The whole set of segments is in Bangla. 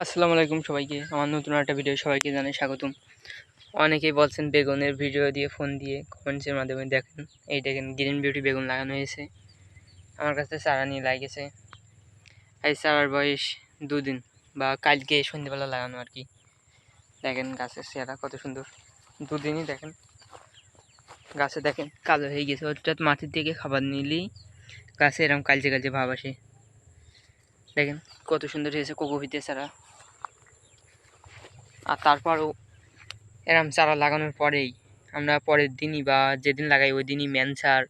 আসসালামু আলাইকুম সবাইকে। আমার নতুন একটা ভিডিও সবাইকে জানাই স্বাগতম। অনেকেই বলছেন বেগুনের ভিডিও দিয়ে ফোন দিয়ে কমেন্টসের মাধ্যমে দেখেন। এই দেখেন গ্রিন বিউটি বেগুন লাগানো হয়েছে। আমার কাছে চারা নিয়ে লাগিয়েছে এই চারার বয়স দুদিন, বা কালকে সন্ধ্যেবেলা লাগানো আর কি। দেখেন গাছের চেহারা কত সুন্দর। দুদিনই দেখেন। গাছে দেখেন কালো হয়ে গেছে। অর্থাৎ মাটির থেকে খাবার নিলেই গাছে এরকম কালচে কালচে ভাব আসে। দেখেন কত সুন্দর হয়েছে কোকোপিতে চারা। আর তারপরও এরম চারা লাগানোর পরেই আমরা পরের দিনই বা যেদিন লাগাই ওই দিনই ম্যানসার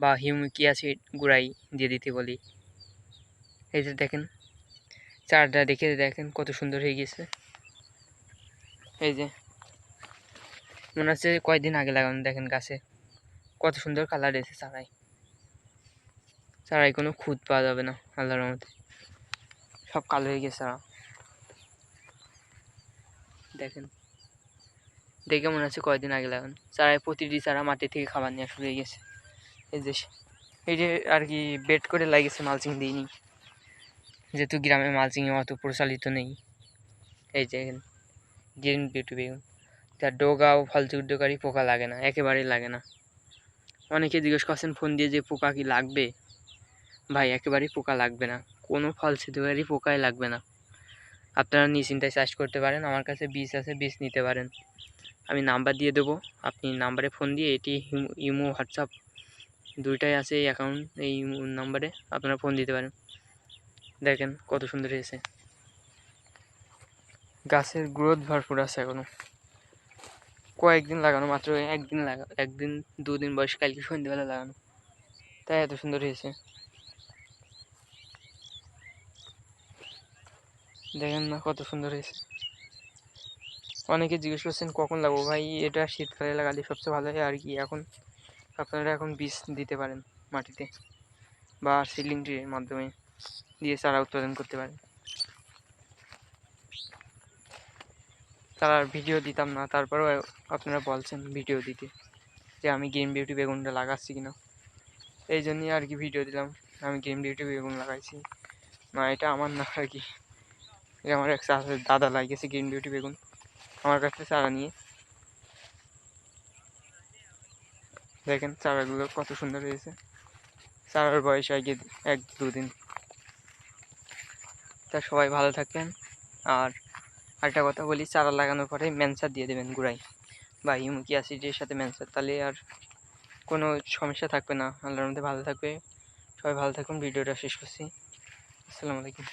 বা হিউমিক অ্যাসিড গুঁড়াই দিয়ে দিতে বলি। এই যে দেখেন, চারাটা দেখে দেখেন কত সুন্দর হয়ে গেছে। এই যে, মনে হচ্ছে কয়েকদিন আগে লাগানো, দেখেন গাছে। কত সুন্দর কালার এসে চারাই চারাই কোনো খুঁত পাওয়া যাবে না, আল্লাহর মধ্যে সব কালো হয়ে গেছে চারা। দেখেন। দেখে মনে হচ্ছে কয়েকদিন আগে লাগানো। চারায় প্রতিটি চারা মাটি থেকে খাবার নেওয়া শুরু হয়ে গেছে। এই যে এই যে আর কি বেড করে লাগিয়েছে, মালচিং দিইনি। যেহেতু গ্রামে মালচিং অত প্রচলিত নেই। এই যে গ্রিন বিউটি বেগুন। তার ডোগা ও ফল চুড্ডকারী পোকা লাগে না, একেবারেই লাগে না। অনেকে জিজ্ঞেস করছেন, ফোন দিয়ে যে পোকা কি লাগবে? ভাই, একেবারেই পোকা লাগবে না। কোনো ফল ছিদ্রকারী পোকাই লাগবে না। আপনারা নিশ্চিন্তায় চাষ করতে পারেন। আমার কাছে বীজ আছে বীজ নিতে পারেন। আমি নাম্বার দিয়ে দেবো। আপনি নাম্বারে ফোন দিয়ে এটি ইমো হোয়াটসঅ্যাপ দুইটাই আছে এই অ্যাকাউন্ট এই নাম্বারে আপনারা ফোন দিতে পারেন। দেখেন কত সুন্দর হয়েছে। গাছের গ্রোথ ভরপুর আছে এখনও। কয়েকদিন লাগানো, মাত্র একদিন লাগা, একদিন, দুদিন বয়স, কালকে সন্ধ্যেবেলা লাগানো। তাই এত সুন্দর হয়েছে। দেখেন না কত সুন্দর হয়েছে। অনেকে জিজ্ঞেস করছেন, কখন লাগবো? ভাই, এটা শীতকালে লাগালে সবচেয়ে ভালো হয় আর কি। এখন আপনারা এখন বীজ দিতে পারেন মাটিতে বা সিলিন্ডারের মাধ্যমে দিয়ে চারা উৎপাদন করতে পারেন। চারার ভিডিও দিতাম না, তারপরেও আপনারা বলছেন ভিডিও দিতে যে আমি গ্রিন বিউটি বেগুনটা লাগাচ্ছি কিনা। এই জন্যই আর কি ভিডিও দিলাম, আমি গ্রিন বিউটি বেগুন লাগাইছি। না, এটা আমার না আর কি। আমার এক চাষ দাদা লাগিয়েছে গ্রিন বিউটি বেগুন। আমার কাছে চারা নিয়ে। দেখেন চারাগুলো কত সুন্দর হয়েছে। চারার বয়স আগে এক দুদিন। তা সবাই ভালো থাকবেন। আর আরেকটা কথা বলি, চারা লাগানোর পরে ম্যানসার দিয়ে দেবেন গুড়াই বা ইউমুকি অ্যাসিডের সাথে ম্যানসার তাহলে আর কোনো সমস্যা থাকবে না। আল্লাহর মধ্যে ভালো থাকবে। সবাই ভালো থাকুন। ভিডিওটা শেষ করছি। আসসালামু আলাইকুম।